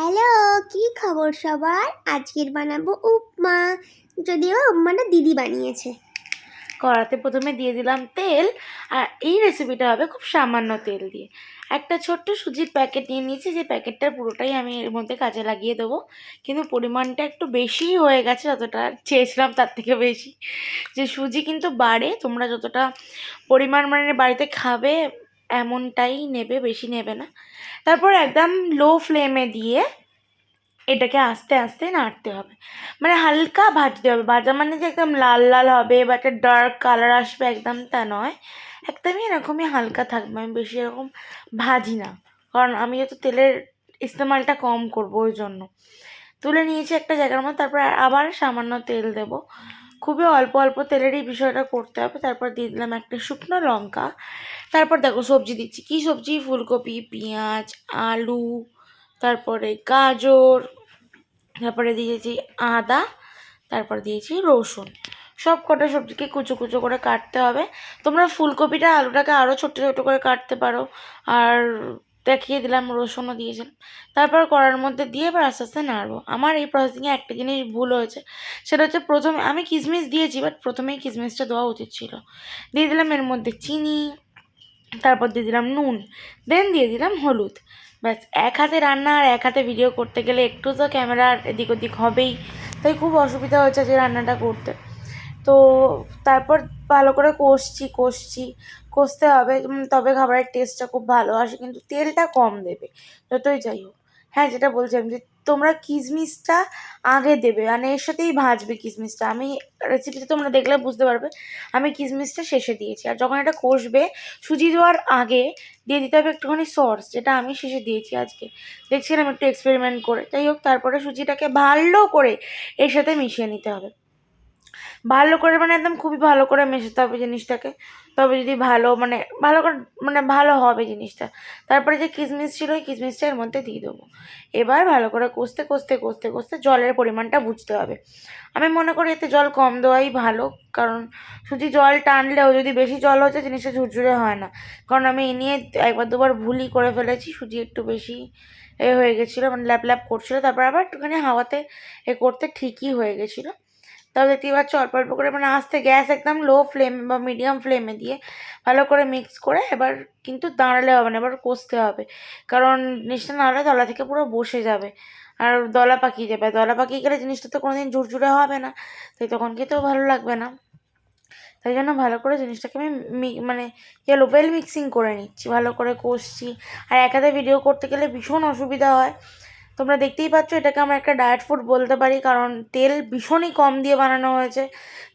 Hello, কি খবর সবার? আজকের বানাবো উপমা। যদিও উপমাটা দিদি বানিয়েছে। কড়াতে প্রথমে দিয়ে দিলাম তেল, আর এই রেসিপিটা হবে খুব সামান্য তেল দিয়ে। একটা ছোট্ট সুজির প্যাকেট নিয়ে নিয়েছি, যে প্যাকেটটার পুরোটাই আমি এর মধ্যে কাজে লাগিয়ে দেবো। কিন্তু পরিমাণটা একটু বেশিই হয়ে গেছে, যতটা চেয়েছিলাম তার থেকে বেশি। যে সুজি কিন্তু বাড়ে, তোমরা যতটা পরিমাণ মানে বাড়িতে খাবে এমনটাই নেবে, বেশি নেবে না। তারপর একদম লো ফ্লেমে দিয়ে এটাকে আস্তে আস্তে নাড়তে হবে। মানে হালকা ভাজতে হবে। ভাজা মানে যে একদম লাল লাল হবে বা একটা ডার্ক কালার আসবে একদম তা নয়। একদমই এরকমই হালকা থাকবে। আমি বেশি এরকম ভাজি না। কারণ আমি যেহেতু তেলের ইস্তেমালটা কম করব ওই জন্য। তুলে নিয়েছি একটা জায়গার মধ্যে, তারপর আবার সামান্য তেল দেব। খুবই অল্প অল্প তেলেরই বিষয়টা করতে হবে। তারপর দিয়ে দিলাম একটা শুকনো লঙ্কা। তারপর দেখো সবজি দিচ্ছি। কী সবজি? ফুলকপি, পেঁয়াজ, আলু, তারপরে গাজর, তারপরে দিয়েছি আদা, তারপর দিয়েছি রসুন। সব কটা সবজিকে কুচো কুচো করে কাটতে হবে। তোমরা ফুলকপিটা, আলুটাকে আরও ছোটো ছোটো করে কাটতে পারো। আর দেখিয়ে দিলাম, রসুনও দিয়েছিলাম তারপর কড়ার মধ্যে দিয়ে এবার আস্তে আস্তে নাড়বো। আমার এই প্রসেসিংয়ে একটা জিনিস ভুল হয়েছে। সেটা হচ্ছে প্রথমে আমি কিশমিশ দিয়েছি বাট প্রথমেই কিশমিশটা দেওয়া উচিত ছিল। দিয়ে দিলাম এর মধ্যে চিনি, তারপর দিয়ে দিলাম নুন দেন দিয়ে দিলাম হলুদ। ব্যাস, এক হাতে রান্না আর এক হাতে ভিডিও করতে গেলে একটু তো ক্যামেরার এদিক ওদিক হবেই। তাই খুব অসুবিধা হয়েছে যে রান্নাটা করতে। তো তারপর ভালো করে কষছি কষছি। কষতে হবে তবে খাবারের টেস্টটা খুব ভালো আসে, কিন্তু তেলটা কম দেবে। যতই যাই হোক। হ্যাঁ যেটা বলছিলাম যে, তোমরা কিশমিশটা আগে দেবে মানে এর সাথেই ভাজবে কিশমিশটা আমি রেসিপিতে তোমরা দেখলে বুঝতে পারবে, আমি কিশমিশটা শেষে দিয়েছি। আর যখন এটা কষবে, সুজি দেওয়ার আগে দিয়ে দিতে হবে একটুখানি সস যেটা আমি শেষে দিয়েছি আজকে। দেখছিলাম একটু এক্সপেরিমেন্ট করে। যাই হোক, তারপরে সুজিটাকে ভালো করে এর সাথে মিশিয়ে নিতে হবে। ভালো করে মানে একদম খুবই ভালো করে মেশাতে হবে জিনিসটাকে। তবে যদি ভালো মানে ভালো করে মানে ভালো হবে জিনিসটা। তারপরে যে কিশমিশ ছিল ওই কিশমিশটা এর মধ্যে দিয়ে দেবো। এবার ভালো করে কষতে কষতে কষতে কষতে জলের পরিমাণটা বুঝতে হবে। আমি মনে করি এতে জল কম দেওয়াই ভালো। কারণ শুধু জল টানলেও যদি বেশি জল হচ্ছে জিনিসটা ঝুরঝুরে হয় না। কারণ আমি এ নিয়ে একবার দুবার ভুলই করে ফেলেছি সুজি একটু বেশি এ হয়ে গেছিল মানে ল্যাপ ল্যাপ করছিল। তারপর আবার একটুখানি হাওয়াতে এ করতে ঠিকই হয়ে গেছিল। তাও দেখতেই পাচ্ছ অল্প অল্প করে মানে আস্তে গ্যাস একদম লো ফ্লেম বা মিডিয়াম ফ্লেমে দিয়ে ভালো করে মিক্স করে এবার কিন্তু দাঁড়ালে হবে না, এবার কষতে হবে। কারণ জিনিসটা নাহলে তলা থেকে পুরো বসে যাবে। আর দলা পাকিয়ে যাবে দলা পাকিয়ে গেলে জিনিসটা তো কোনোদিন ঝুরঝুরে হবে না। তাই তখন খেতেও ভালো লাগবে না। তাই জন্য ভালো করে জিনিসটাকে আমি মানে গেলো ওয়েল মিক্সিং করে নিচ্ছি। ভালো করে কষছি। আর একাতে ভিডিও করতে গেলে ভীষণ অসুবিধা হয়। তোমরা দেখতেই পাচ্ছ, এটাকে আমরা একটা ডায়েট ফুড বলতে পারি, কারণ তেল ভীষণই কম দিয়ে বানানো হয়েছে।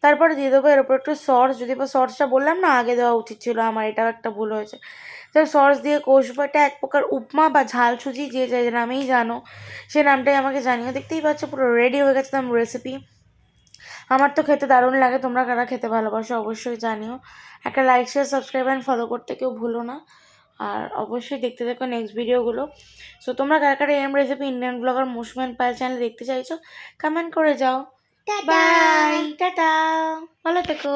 তারপরে দিয়ে দেবো এর উপর একটু সস যদি বা সসটা বললাম না, আগে দেওয়া উচিত ছিল আমার, এটাও একটা ভুল হয়েছে। তো সস দিয়ে কষবো, এটা এক প্রকার উপমা বা ঝাল সুজি, যে যে নামেই জানো, সে নামটাই আমাকে জানিও। দেখতেই পাচ্ছ, পুরো রেডি হয়ে গেছে আমার রেসিপি আমার তো খেতে দারুণ লাগে, তোমরা কারা খেতে ভালোবাসো অবশ্যই জানিও। একটা like share subscribe and follow করতে কেউ ভুলো না। আর অবশ্যই দেখতে থাকো নেক্সট ভিডিওগুলো সো তোমরা কারা কারা M recipe Indian blogger Musman Pal channel দেখতে চাইছো কমেন্ট করে যাও। Bye tata. ভালো থেকো।